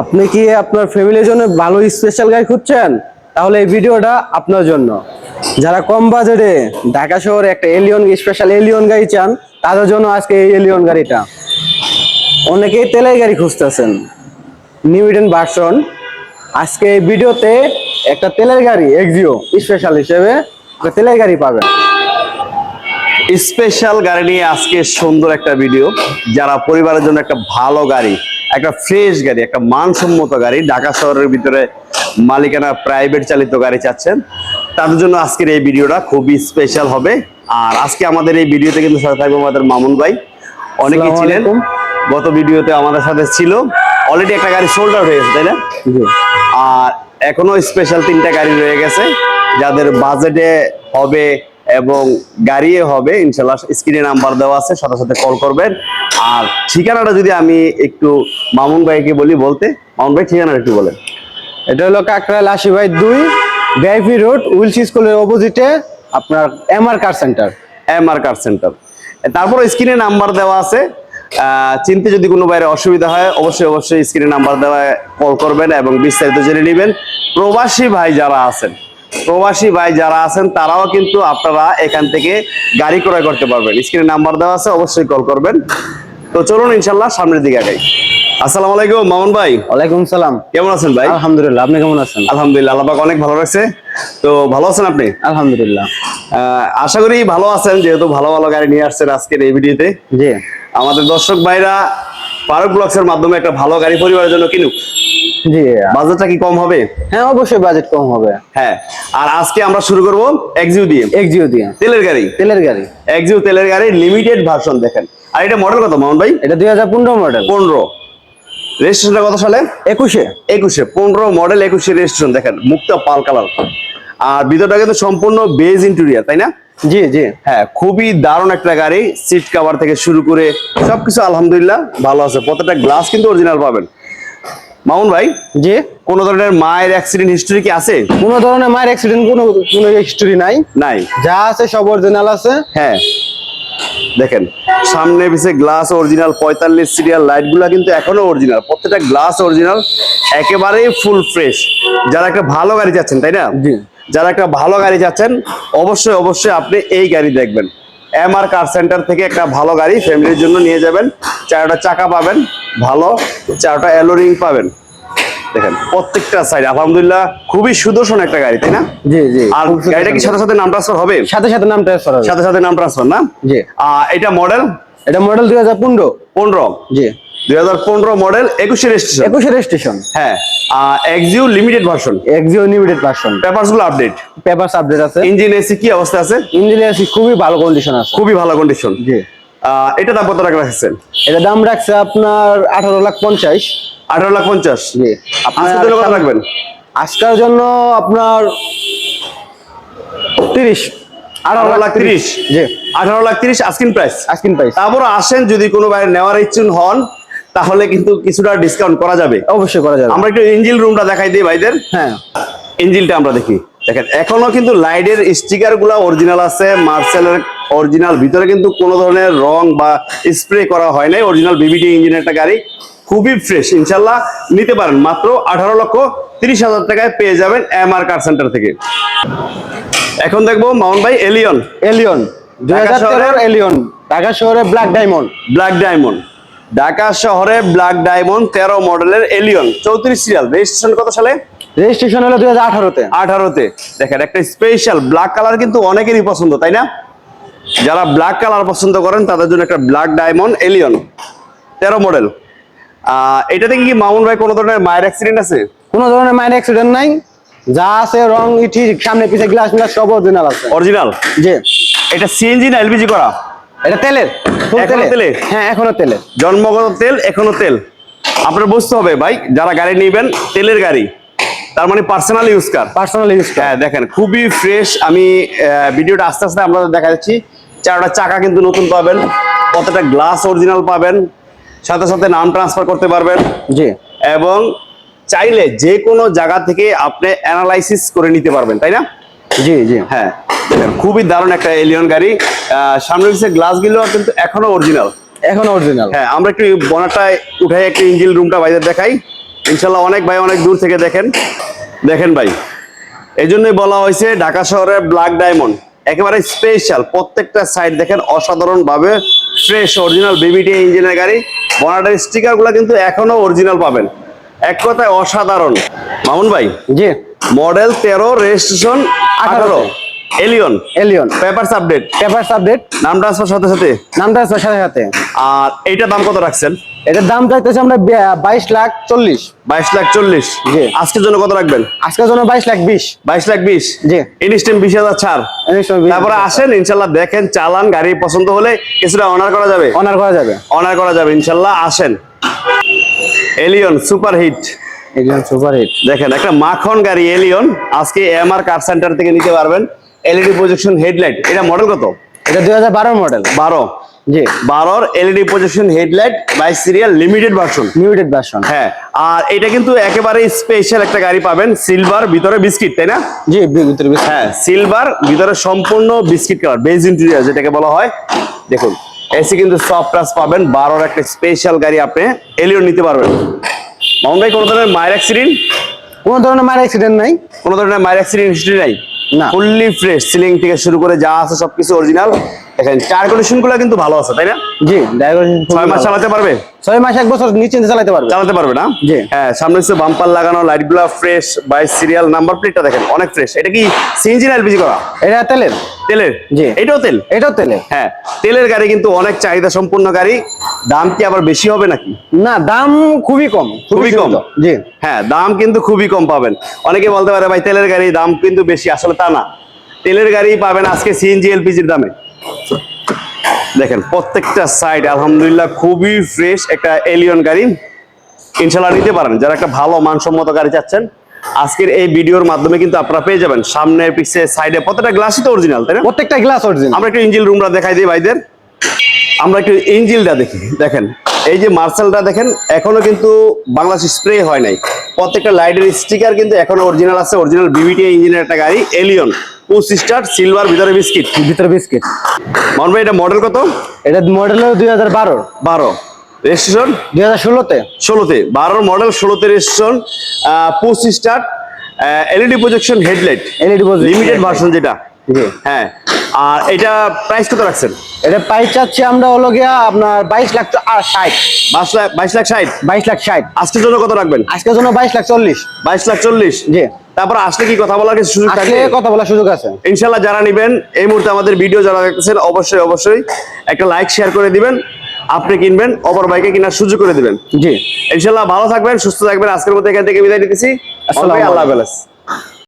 আপনি কি আপনার ফ্যামিলির জন্য ভালো স্পেশাল গাড়ি খুঁজছেন? তাহলে এই ভিডিওটা আপনার জন্য। যারা কম বাজেটে ঢাকা শহরে একটা এলিয়ন স্পেশাল এলিয়ন গাড়ি চান, তাদের জন্য আজকে এই এলিয়ন গাড়িটা। অনেকেই তেলের গাড়ি খুঁজতেছেন। নিউ ইডেন ভার্সন আজকে এই ভিডিওতে একটা তেলের গাড়ি এক্সিও স্পেশাল হিসেবে তেলের গাড়ি পাবেন। স্পেশাল গাড়ি নিয়ে আজকে সুন্দর একটা ভিডিও যারা পরিবারের জন্য একটা ভালো গাড়ি একটা ফ্রেশ গাড়ি একটা মানসম্মত গাড়ি। ঢাকা শহরের ভিতরে মালিকানা প্রাইভেট চালিত গাড়ি চাচ্ছেন। তাদের জন্য আজকের এই ভিডিওটা খুবই স্পেশাল হবে। আর আজকে আমাদের এই ভিডিওতে কিন্তু সাথে থাকবে আমাদের মামুন ভাই। অনেকেই আসসালামু ছিলেন। গত ভিডিওতে আমাদের সাথে ছিল। অলরেডি একটা গাড়ি সোল্ড আউট গেছে তাই না? আর এখনও স্পেশাল তিনটা গাড়ি রয়ে গেছে। যাদের বাজেটে হবে এবং গাড়িয়ে হবে ইনশাল্লাহ স্ক্রিনে নাম্বার দেওয়া আছে সাথে সাথে কল করবেন। আর ঠিকানাটা যদি আমি একটু মামুন ভাইকে বলি বলতে মামুন ভাই ঠিকানাটা একটু বলেন। এটা হলো কাকরাইল আশি বাই দুই ভিআইপি রোড উইলস স্কুলের অপোজিটে আপনার MR car center. M R car center. তারপর স্ক্রিনে নাম্বার দেওয়া আছে। চিনতে যদি কোনো বাইরে অসুবিধা হয় অবশ্যই অবশ্যই স্ক্রিনে নাম্বার দেওয়া কল করবেন এবং বিস্তারিত জেনে নেবেন। প্রবাসী ভাই যারা আছেন প্রবাসী ভাই যারা আছেন তারাও কিন্তু আপনারা এখান থেকে গাড়ি ক্রয় করতে পারবেন। স্ক্রিনে নাম্বার দেওয়া আছে অবশ্যই কল করবেন। তো চলুন ইনশাল্লাহ সামনের দিকে আগাই। আসসালামু আলাইকুম মামুন ভাই। ওয়ালাইকুম সালাম। কেমন আছেন ভাই? আলহামদুলিল্লাহ আপনি কেমন আছেন? আলহামদুলিল্লাহ আল্লাহ অনেক ভালো রাখছে। তো ভালো আছেন আপনি? আলহামদুলিল্লাহ। আশা করি ভালো আছেন যেহেতু ভালো ভালো গাড়ি নিয়ে আসছেন আজকের এই ভিডিওতে। জি। আমাদের দর্শক ভাইরা ফারুক ব্লগস এর মাধ্যমে একটা ভালো গাড়ি পরিবারের জন্য কিনুক। জি। বাজেটটা কি কম হবে? হ্যাঁ অবশ্যই বাজেট কম হবে। হ্যাঁ আর আজকে আমরা শুরু করব এক্সিউ দিয়ে এক্সিও দিয়ে তেলের গাড়ি। তেলের গাড়ি। এক্সিউ তেলের গাড়ি লিমিটেড ভার্সন দেখেন। আর এটা মডেল কত মামুন ভাই? এটা দুই হাজার পনেরো মডেল পনেরো। রেজিস্ট্রেশনটা কত সালে? একুশে। একুশে। পনেরো মডেল একুশে রেজিস্ট্রেশন দেখেন মুক্তা পাল কালার। আর ভিতরটা কিন্তু সম্পূর্ণ বেজ ইন্টেরিয়ার তাই না? জি জি। হ্যাঁ খুবই দারুণ একটা গাড়ি সিট কাভার থেকে শুরু করে সবকিছু আলহামদুলিল্লাহ ভালো আছে। প্রত্যেকটা গ্লাস কিন্তু অরিজিনাল পাবেন। মামুন ভাই জি। কোন ধরনের মায়ের অ্যাক্সিডেন্ট হিস্টরি কি আছে? কোনো ধরনের মায়ের অ্যাক্সিডেন্ট কোনো কোনো হিস্টোরি নাই। নাই। যা আছে সব অরিজিনাল আছে। হ্যাঁ। দেখেন সামনে পিছে গ্লাস অরিজিনাল পঁয়তাল্লিশ সিরিয়াল লাইটগুলা কিন্তু এখনও অরিজিনাল প্রত্যেকটা গ্লাস অরিজিনাল একেবারেই ফুল ফ্রেশ যারা একটা ভালো গাড়ি চাচ্ছেন তাই না? যারা একটা ভালো গাড়ি চাচ্ছেন অবশ্যই অবশ্যই আপনি এই গাড়ি দেখবেন। এম আর কার সেন্টার থেকে একটা ভালো গাড়ি ফ্যামিলির জন্য নিয়ে যাবেন। চারটা চাকা পাবেন ভালো। চারটা অ্যালোরিং পাবেন। দেখেন প্রত্যেকটা সাইড আলহামদুলিল্লাহ খুবই সুদর্শন একটা গাড়ি তাই না? জি জি আর গাড়িটা কি সাথে সাথে নাম ট্রান্সফার হবে? সাথে সাথে নাম ট্রান্সফার হবে। সাথে সাথে নাম ট্রান্সফার না? জি। এটা মডেল এটা মডেল দুই হাজার পনেরো। পনেরো। জি। দুই হাজার পনেরো মডেল একুশে রেজিস্ট্রেশন একুশে রেজিস্ট্রেশন হ্যাঁ Axio limited version Axio limited version পেপারসগুলো update papers update আছে। ইঞ্জিন এসি কি অবস্থা আছে? ইঞ্জিনিয়ার খুবই ভালো কন্ডিশন আছে। খুবই ভালো কন্ডিশন জি। এটা দাম কত টাকা রাখছেন? এটা দাম রাখছে আপনার আঠারো লাখ পঞ্চাশ। আঠারো লাখ পঞ্চাশ। আজকের জন্য কত রাখবেন? আজকের জন্য আপনার তিরিশ। আঠারো লাখ তিরিশ। জি। আঠারো লাখ তিরিশ আস্কিন প্রাইস আস্কিন প্রাইস তারপর আসেন যদি কোনো বাইরে নেওয়ার ইচ্ছুন হন তাহলে কিন্তু কিছুটা ডিসকাউন্ট করা যাবে। অবশ্যই করা যাবে। আমরা একটু ইঞ্জিন রুমটা দেখাই দিই ভাইদের। হ্যাঁ। ইঞ্জিনটা আমরা দেখি। দেখেন এখনও কিন্তু লাইটের স্টিকারগুলা অরিজিনাল আছে মার্সেলের অরিজিনাল ভিতরে কিন্তু কোনো ধরনের রং বা স্প্রে করা হয় নাই অরিজিনাল বিবিডি ইঞ্জিনের একটা গাড়ি। খুবই ফ্রেশ ইনশাল্লাহ নিতে পারেন। মাত্র আঠারো লক্ষ তিরিশ হাজার টাকায় পেয়ে যাবেন এম আর কার সেন্টার থেকে। এখন দেখব মাউন্ট ভাই এলিয়ন এলিয়ন দুই ঢাকা হাজার এলিয়ন ঢাকা শহরে black diamond black diamond Dhaka শহরে ব্ল্যাক ডায়মন্ড তেরো মডেলের এলিয়ন চৌত্রিশ সিরিয়াল রেজিস্ট্রেশন কত সালে? রেজিস্ট্রেশন হলো দুই হাজার আঠারোতে। আঠারোতে। দেখেন একটা স্পেশাল ব্ল্যাক কালার কিন্তু অনেকেরই পছন্দ তাই না? যারা ব্ল্যাক কালার পছন্দ করেন তাদের জন্য একটা ব্ল্যাক ডায়মন্ড এলিয়ন তেরো মডেল এটাতে কি মামুন ভাই কোনো ধরনের মায়ের অ্যাক্সিডেন্ট আছে? কোনো ধরনের মাইন্ড অ্যাক্সিডেন্ট নাই। যা আছে রং ইটি সামনে পিছে গ্লাস মিলাস সব অরিজিনাল আছে। অরিজিনাল জি। এটা সিএনজি না এলপিজি করা? এটা তেলের তেলের? হ্যাঁ এখনও তেলের। জন্মগত তেল এখনও তেল। আপনার বুঝতে হবে ভাই যারা গাড়ি নিবেন তেলের গাড়ি। তার মানে personal use car personal use হ্যাঁ দেখেন খুবই ফ্রেশ আমি ভিডিওটা আস্তে আস্তে আপনাদের দেখা যাচ্ছি চারটা চাকা কিন্তু নতুন পাবেন। কতটা গ্লাস অরিজিনাল পাবেন। সাথে সাথে নাম ট্রান্সফার করতে পারবেন। জি। এবং চাইলে যে কোনো জায়গা থেকে আপনি অ্যানালাইসিস করে নিতে পারবেন তাই না? জি জি। হ্যাঁ খুবই দারুণ একটা এলিয়ন গাড়ি। সামনে পিছিয়ে গ্লাসগুলো কিন্তু এখনও অরিজিনাল এখন অরিজিনাল হ্যাঁ আমরা একটু বনারটা উঠাই একটু ইঞ্জিন রুমটা বাইরে দেখাই। ইনশাল্লাহ অনেক ভাই অনেক দূর থেকে দেখেন। দেখেন ভাই এই জন্যই বলা হয়েছে ঢাকা শহরের ব্ল্যাক ডায়মন্ড একেবারে স্পেশাল প্রত্যেকটা সাইড দেখেন অসাধারণ ভাবে ফ্রেশ অরিজিনাল বেবিটি ইঞ্জিনের গাড়ি। বনাটের স্টিকারগুলো কিন্তু এখনও অরিজিনাল পাবেন। এক কথায় অসাধারণ। মামুন ভাই জি। মডেল তেরো রেজিস্ট্রেশন আঠারো। Allion Allion papers update papers update নাম ট্রান্সফার সাথে সাথে? নামটা আছে সাথে সাথে। আর এইটার দাম কত রাখছেন? এটার দাম চাইতেছি আমরা বাইশ লাখ চল্লিশ। বাইশ লাখ চল্লিশ। জি। আজকের জন্য কত রাখবেন? আজকের জন্য বাইশ লাখ বিশ। বাইশ লাখ বিশ? জি। ইনস্টেন্ট বিশ হাজার ছাড়। তারপরে আসেন ইনশাল্লাহ দেখেন চালান গাড়ি পছন্দ হলে কিছুটা অনার করা যাবে। অনার করা যাবে। অনার করা যাবে ইনশাল্লাহ আসেন। Allion super hit Allion super hit দেখেন একটা মাখন গাড়ি এলিয়ন আজকে এমআর কার সেন্টার থেকে নিতে পারবেন। এলইডি প্রজেকশন হেডলাইট এটা মডেল কত? এটা দুই হাজার বারো মডেল বারো। জি। বারোর এলইডি প্রজেকশন হেডলাইট বাইশ serial limited version limited version হ্যাঁ আর এটা কিন্তু একেবারে স্পেশাল একটা গাড়ি পাবেন সিলভার ভিতরে বিস্কিট তাই না? জি ভিতরে হ্যাঁ সিলভার ভিতরে সম্পূর্ণ বিস্কিট কালার বেজ ইন্টেরিয়র যেটাকে বলা হয়। দেখুন এসি কিন্তু সফট টাচ পাবেন বারোর একটা স্পেশাল গাড়ি আপনি এলিয়ন নিতে পারবেন। মামুন ভাই কোনো ধরনের মায়ের অ্যাক্সিডেন্ট কোনো ধরনের মার অ্যাক্সিডেন্ট নাই। কোনো ধরনের মায়ের অ্যাক্সিডেন্ট হিস্ট্রি নাই? না। ফুললি ফ্রেশ সিলিং থেকে শুরু করে যা আছে সবকিছু অরিজিনাল দেখেন টায়ার কন্ডিশনগুলো কিন্তু ভালো আছে তাই না? জি ছয় মাস চালাতে পারবে? ছয় মাস এক বছর নিশ্চিন্তে চালাতে পারবে। চালাতে পারবে না? জি। হ্যাঁ সামনে হচ্ছে বাম্পার লাগানো লাইটগুলা ফ্রেশ বাইশ সিরিয়াল নাম্বার প্লেটটা দেখেন অনেক ফ্রেশ এটা কি সিএনজি না এলপিজি করা? এটা তেলের। তেলের? জি। এটাও তেল? এটাও তেলের। হ্যাঁ তেলের গাড়ি কিন্তু অনেক চাহিদা সম্পূর্ণ গাড়ি। দাম কি আবার বেশি হবে নাকি? না দাম খুবই কম। খুবই কম। জি। হ্যাঁ দাম কিন্তু খুবই কম পাবেন। অনেকে বলতে পারে ভাই তেলের গাড়ি দাম কিন্তু বেশি। আসলে তা না। তেলের গাড়ি পাবেন আজকে সিএনজি এলপিজির দামে। দেখেন প্রত্যেকটা সাইড আলহামদুলিল্লাহ খুবই ফ্রেশ একটা এলিয়ন গাড়ি। ইনশাল্লাহ নিতে পারেন। যারা একটা ভালো মানসম্মত গাড়ি চাচ্ছেন আজকের এই ভিডিওর মাধ্যমে কিন্তু আপনারা পেয়ে যাবেন সামনে পিছে সাইডে প্রত্যেকটা গ্লাসই তো অরিজিনাল তাই না? প্রত্যেকটা গ্লাস অরিজিনাল আমরা একটু ইঞ্জিল রুমটা দেখাই দিই ভাইদের। আমরা একটু ইঞ্জিলটা দেখি। দেখেন এই যে মার্শালটা দেখেন এখনও কিন্তু বাংলাদেশ স্প্রে হয় নাই। প্রত্যেকটা লাইটের স্টিকার কিন্তু এখনও অরিজিনাল আছে অরিজিনাল বিবিটি ইঞ্জিনের একটা গাড়ি এলিয়ন পুশ স্টার সিলভার ভিতরে বিস্কিট ভিতরে বিস্কিট মন ভাই এটা মডেল কত? এটা মডেল দুই হাজার বারো। বারো। রেজিস্ট্রেশন দুই হাজার ষোলোতে। ষোলোতে। বারোর মডেল ষোলোতে registration push start LED projection headlight LED limited. Version যেটা। হ্যাঁ। আর এটা প্রাইস কত রাখছেন? এটা প্রাইস চাচ্ছি আমরা হলো গিয়া আপনার বাইশ লাখ ষাট। বাইশ লাখ বাইশ লাখ ষাট? বাইশ লাখ ষাট। আজকের জন্য কত রাখবেন? আজকের জন্য বাইশ লাখ চল্লিশ। বাইশ লাখ চল্লিশ? জি। তারপর আসলে কি কথা বলার সুযোগ থাকবে? কথা বলার সুযোগ আছে। ইনশাল্লাহ যারা নিবেন এই মুহূর্তে আমাদের ভিডিও যারা দেখতেছেন অবশ্যই অবশ্যই একটা লাইক শেয়ার করে দিবেন। আপনি কিনবেন অপর বাইকে কেনার সুযোগ করে দিবেন। জি। ইনশাল্লাহ ভালো থাকবেন সুস্থ থাকবেন। আজকের মধ্যে এখান থেকে বিদায় নিতেছি। আসসালামু আল্লাহ। হাফেজ।